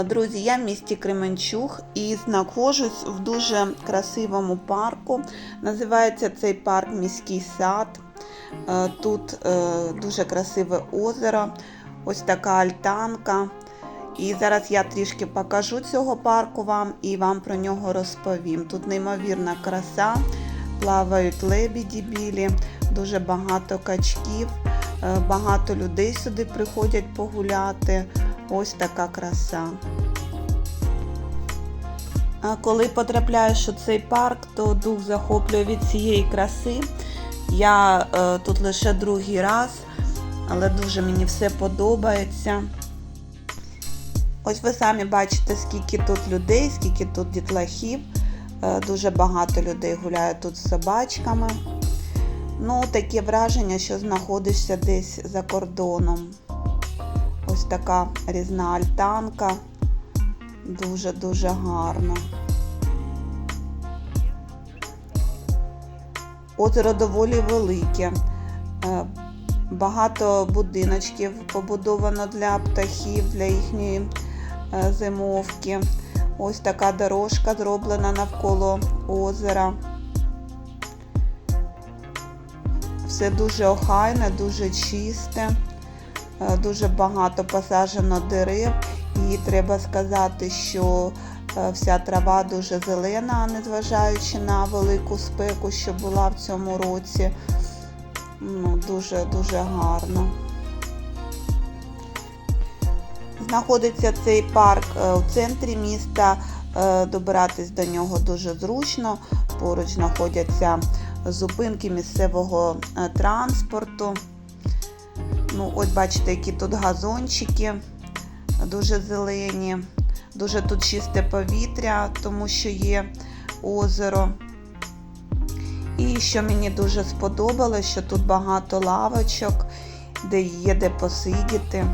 Е, Друзі, я в місті Кременчуг і знаходжусь в дуже красивому парку. Називається цей парк Міський сад. Е, Тут е, дуже красиве озеро, ось така альтанка. І зараз я трішки покажу цього парку вам і вам про нього розповім. Тут неймовірна краса, плавають лебіді білі, дуже багато качків, багато людей сюди приходять погуляти. Ось така краса. А коли потрапляєш у цей парк, то дух захоплює від цієї краси. Я е, тут лише другий раз, але дуже мені все подобається. Ось ви самі бачите, скільки тут людей, скільки тут дітлахів. Е, дуже багато людей гуляє тут з собачками. Ну, таке враження, що знаходишся десь за кордоном. Ось така різна альтанка. Дуже-дуже гарно. Озеро доволі велике. Е, Багато будиночків побудовано для птахів, для їхньої е, зимовки. Ось така дорожка зроблена навколо озера. Все дуже охайне, дуже чисте. Е, Дуже багато посаджено дерев, і треба сказати, що е, вся трава дуже зелена, незважаючи на велику спеку, що була в цьому році. Ну, дуже дуже гарно. Знаходиться цей парк е, у центрі міста. е, Добиратись до нього дуже зручно. Поруч знаходяться зупинки місцевого е, транспорту. Ну, ось бачите, які тут газончики, дуже зелені, дуже тут чисте повітря, тому що є озеро. І що мені дуже сподобалось, що тут багато лавочок, де є де посидіти.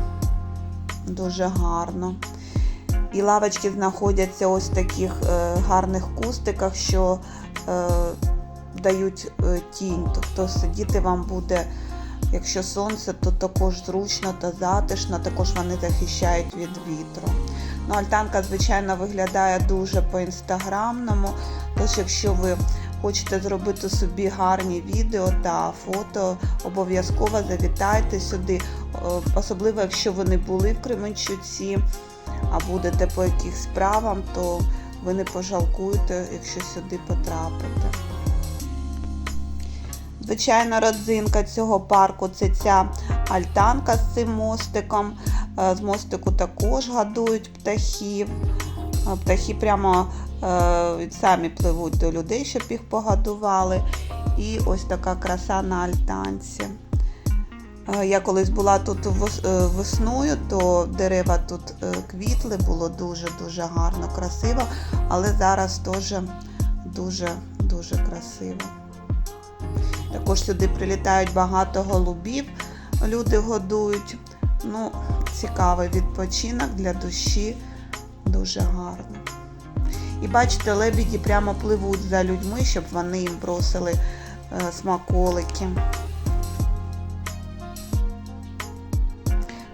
Дуже гарно. І лавочки знаходяться ось в таких е, гарних кустиках, що е, дають е, тінь. Тобто сидіти вам буде. Якщо сонце, то також зручно та затишно, також вони захищають від вітру. Ну, Альтанка, звичайно, виглядає дуже по-інстаграмному. Тож, якщо ви хочете зробити собі гарні відео та фото, обов'язково завітайте сюди. Особливо, якщо ви не були в Кременчуці, а будете по якихось справам, то ви не пожалкуєте, якщо сюди потрапите. Звичайна родзинка цього парку це ця альтанка з цим мостиком. З мостику також гадують птахів. Птахи прямо е, самі пливуть до людей, щоб їх погодували. І ось така краса на альтанці. Е, я колись була тут весною, то дерева тут квітли, було дуже-дуже гарно, красиво, але зараз теж дуже-дуже красиво. Також сюди прилітають багато голубів, люди годують. Ну, Цікавий відпочинок для душі, дуже гарно. І бачите, лебіді прямо пливуть за людьми, щоб вони їм бросили е, смаколики.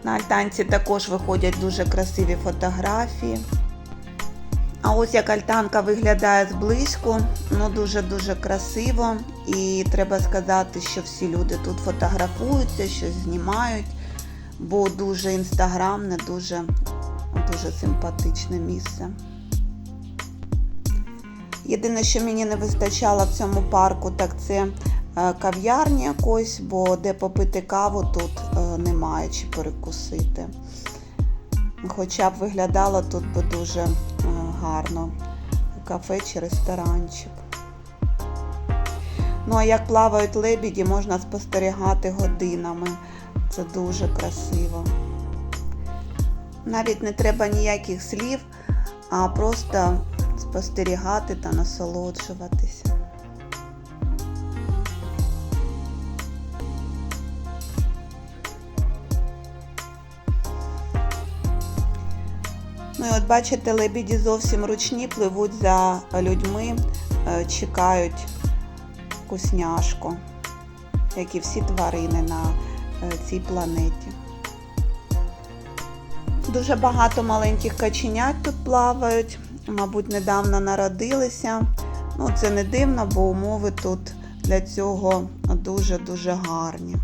На альтанці також виходять дуже красиві фотографії. А ось як альтанка виглядає зблизьку, ну дуже-дуже красиво. І треба сказати, що всі люди тут фотографуються, щось знімають, бо дуже інстаграмне, дуже, дуже симпатичне місце. Єдине, що мені не вистачало в цьому парку, так це кав'ярні якось, бо де попити каву тут немає чи перекусити. Хоча б виглядало тут би дуже гарно кафе чи ресторанчик. Ну, а як плавають лебіді, можна спостерігати годинами. Це дуже красиво. Навіть не треба ніяких слів, а просто спостерігати та насолоджуватися. Ну і от бачите, лебіді зовсім ручні пливуть за людьми, чекають вкусняшку, як і всі тварини на цій планеті. Дуже багато маленьких каченят тут плавають, мабуть, недавно народилися. Ну, це не дивно, бо умови тут для цього дуже-дуже гарні.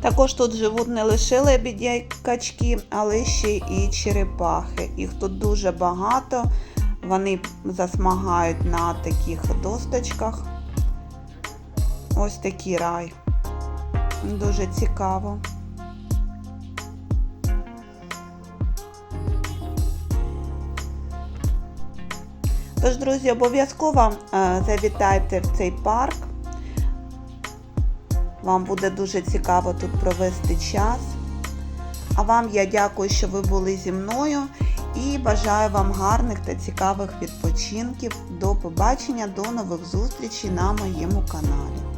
Також тут живуть не лише лебіді качки, але ще і черепахи. Їх тут дуже багато. Вони засмагають на таких досточках. Ось такий рай. Дуже цікаво. Тож, друзі, обов'язково е, завітайте в цей парк. Вам буде дуже цікаво тут провести час. А вам я дякую, що ви були зі мною і бажаю вам гарних та цікавих відпочинків. До побачення, до нових зустрічей на моєму каналі.